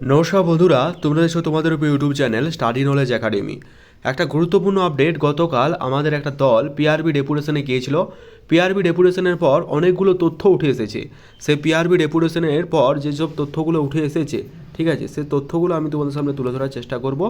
নমস্কার বন্ধুরা, তোমরা দেখছ তোমাদের উপর YouTube channel study knowledge academy. একটা গুরুত্বপূর্ণ আপডেট, গতকাল আমাদের একটা দল পিআরবি ডেপুটেশনে গিয়েছিল। পিআরবি ডেপুটেশনের পর অনেকগুলো তথ্য উঠে এসেছে। সেই পিআরবি ডেপুটেশনের পর যেসব তথ্যগুলো উঠে এসেছে, ঠিক আছে সে তথ্যগুলো আমি তোমাদের সামনে তুলে ধরার চেষ্টা করব।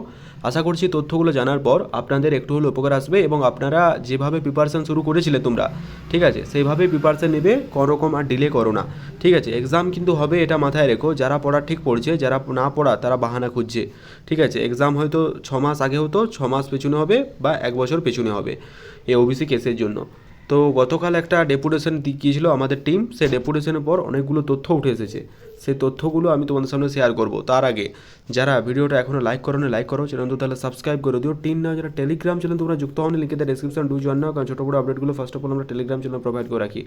আশা করছি তথ্যগুলো জানার পর আপনাদের একটু হলেও উপকার আসবে এবং আপনারা যেভাবে প্রিপারেশন শুরু করেছিলে তোমরা, ঠিক আছে, সেইভাবে প্রিপারেশন নেবে রকম আর ডিলে করো না, ঠিক আছে। এক্সাম কিন্তু হবে এটা মাথায় রেখো, যারা পড়া ঠিক পড়ছে, যারা না পড়া তারা বাহানা খুঁজছে, ঠিক আছে। এক্সাম হয়তো ছ মাস আগে হতো, ছ মাস পেছনে হবে বা এক বছর পেছনে হবে এই ওবিসি কেসের জন্য। তো গতকাল একটা ডেপুটেশন গিয়েছিল আমাদের টিম, সে ডেপুটেশনের পর অনেকগুলো তথ্য উঠে এসেছে। সেই তথ্যগুলো আমি তোমাদের সামনে শেয়ার করব। তার আগে, যারা ভিডিওটা এখনও লাইক করো না লাইক করো চ্যানেল তো তাহলে সাবস্ক্রাইব করে দিও। টিম না যারা টেলিগ্রাম চ্যানেল তোমরা যুক্ত লিখে দেয় ডিসক্রিপশন ডু জয়েন নাও, কারণ ছোটো বড়ো আপডেটগুলো ফার্স্ট অফ অল আমরা টেলিগ্রাম চ্যানেল প্রোভাইড করে রাখি।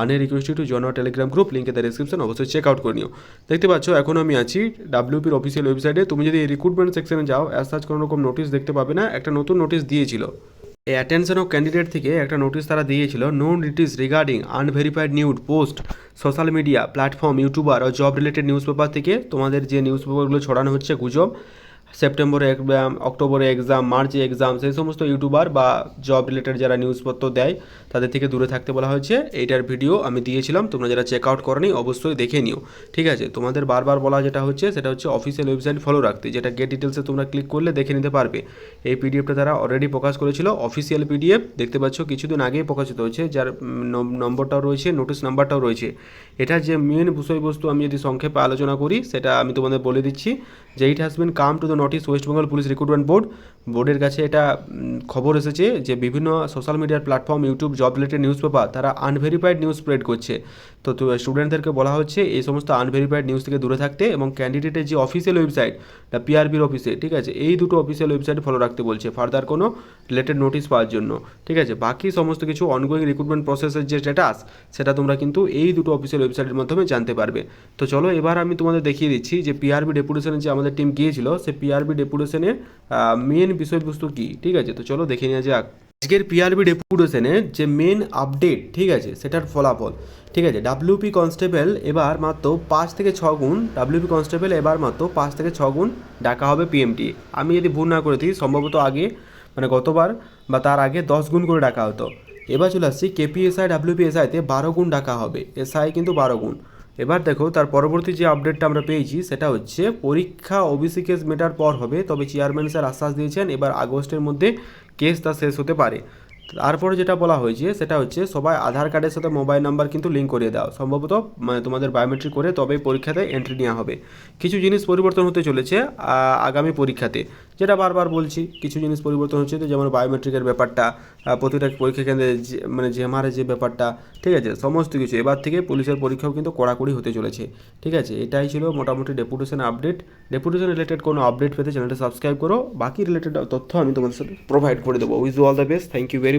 আনে request to join our Telegram group লিঙ্কে ডিসক্রিপশন অবশ্যই চেক আউট করে নিও। দেখতে পাচ্ছ, এখন আমি আছি ডাব্লিউপির অফিসিয়াল ওয়েবসাইটে তুমি যদি রিক্রুটমেন্ট সেকশনে যাও অ্যাজ সাচ কোনো রকম নোটিশ দেখতে পাবে না, একটা নতুন নোটিশ দিয়েছিল। এই অ্যাটেনশন অফ ক্যান্ডিডেট থেকে একটা নোটিশ তারা দিয়েছিল no notice regarding unverified news post social media platform YouTuber ও জব রিলেটেড নিউজ পেপার থেকে। তোমাদের যে নিউজ পেপারগুলো ছড়ানো হচ্ছে, গুজব সেপ্টেম্বরে এক্সাম অক্টোবরে এক্সাম মার্চে এক্সাম সেই সমস্ত ইউটিউবার বা জব রিলেটেড যারা নিউজপত্র দেয়, তাদের থেকে দূরে থাকতে বলা হয়েছে। এইটার ভিডিও আমি দিয়েছিলাম, তোমরা যারা চেক আউট করনি, অবশ্যই দেখে নিও। ঠিক আছে, তোমাদের বারবার বলা যেটা হচ্ছে, সেটা হচ্ছে অফিসিয়াল ওয়েবসাইট ফলো রাখতে, যেটা গেট ডিটেলসে তোমরা ক্লিক করলে দেখে নিতে পারবে। এই পিডিএফটা তারা অলরেডি প্রকাশ করেছিল অফিসিয়াল পিডিএফ দেখতে পাচ্ছ কিছুদিন আগেই প্রকাশিত হয়েছে, যার নম্বরটাও রয়েছে নোটিশ নাম্বারটাও রয়েছে। এটা যে মেন বিষয়বস্তু আমি যদি সংক্ষেপে আলোচনা করি, সেটা আমি তোমাদের বলে দিচ্ছি যে it has been come to the notice West Bengal police recruitment board বোর্ডের কাছে এটা খবর এসেছে যে বিভিন্ন সোশ্যাল মিডিয়ার platform YouTube job related newspaper তারা আনভেরিফাইড নিউজ স্প্রেড করছে। তো স্টুডেন্টদেরকে বলা হচ্ছে এই সমস্ত আনভেরিফাইড নিউজ থেকে দূরে থাকতে এবং ক্যান্ডিডেটের যে অফিসিয়াল ওয়েবসাইট দ্য পিআরবির অফিসে ঠিক আছে? এই দুটো অফিসিয়াল ওয়েবসাইট ফলো রাখতে বলছে ফার্দার কোনো রিলেটেড নোটিশ পাওয়ার জন্য, ঠিক আছে? বাকি সমস্ত কিছু অনগোয়িং রিক্রুটমেন্ট প্রসেসের যে স্ট্যাটাস সেটা তোমরা কিন্তু এই দুটো অফিসিয়াল ওয়েবসাইটের মাধ্যমে জানতে পারবে। তো চলো এবার আমি তোমাদের দেখিয়ে দিচ্ছি যে পিআরবি ডেপুটেশনে যে আমাদের টিম গিয়েছিল সেই পিআরবি ডেপুটেশনের মেন বিষয়বস্তু কী? ঠিক আছে, তো চলো দেখে নেওয়া যাক। আজকের পিআরবি ডেপুটেশনের যে মেন আপডেট ঠিক আছে, সেটার ফলাফল। ঠিক আছে ডাব্লিউপি কনস্টেবল এবার মাত্র পাঁচ থেকে ছ গুণ ডাব্লিউপি কনস্টেবল এবার মাত্র পাঁচ থেকে ছ গুণ ডাকা হবে পিএমটি আমি যদি ভুল না করে দিই, সম্ভবত আগে মানে গতবার বা তার আগে দশ গুণ করে ডাকা হতো। এবার চলে আসছি কেপিএসআই ডাব্লিউপিএসআইতে বারো গুণ ডাকা হবে। এসআই কিন্তু বারো গুণ। এবার দেখো, তার পরবর্তী যে আপডেটটা আমরা পেয়েছি, সেটা হচ্ছে পরীক্ষা ওবিসি কেস মেটার পর হবে, তবে চেয়ারম্যান স্যার আশ্বাস দিয়েছেন, এবার আগস্টের মধ্যে কেস তা শেষ হতে পারে। তারপরে যেটা বলা হয়েছে, সেটা হচ্ছে সবাই আধার কার্ডের সাথে মোবাইল নাম্বার কিন্তু লিঙ্ক করিয়ে দাও। সম্ভবত মানে তোমাদের বায়োমেট্রিক করে তবেই পরীক্ষাতে এন্ট্রি নেওয়া হবে। কিছু জিনিস পরিবর্তন হতে চলেছে আগামী পরীক্ষাতে। যেটা বারবার বলছি, কিছু জিনিস পরিবর্তন হচ্ছে যেমন বায়োমেট্রিকের ব্যাপারটা প্রতিটা পরীক্ষা কেন্দ্রে মানে জেমারের যে ব্যাপারটা, ঠিক আছে, সমস্ত কিছু। এবার থেকে পুলিশের পরীক্ষাও কিন্তু কড়াকড়ি হতে চলেছে, ঠিক আছে? এটাই ছিল মোটামুটি ডেপুটেশন আপডেট ডেপুটেশন রিলেটেড কোনো আপডেট পেতে চ্যানেলটা সাবস্ক্রাইব করো। বাকি রিলেটেড তথ্য আমি তোমাদের সাথে প্রোভাইড করে দেবো। With all the best thank you very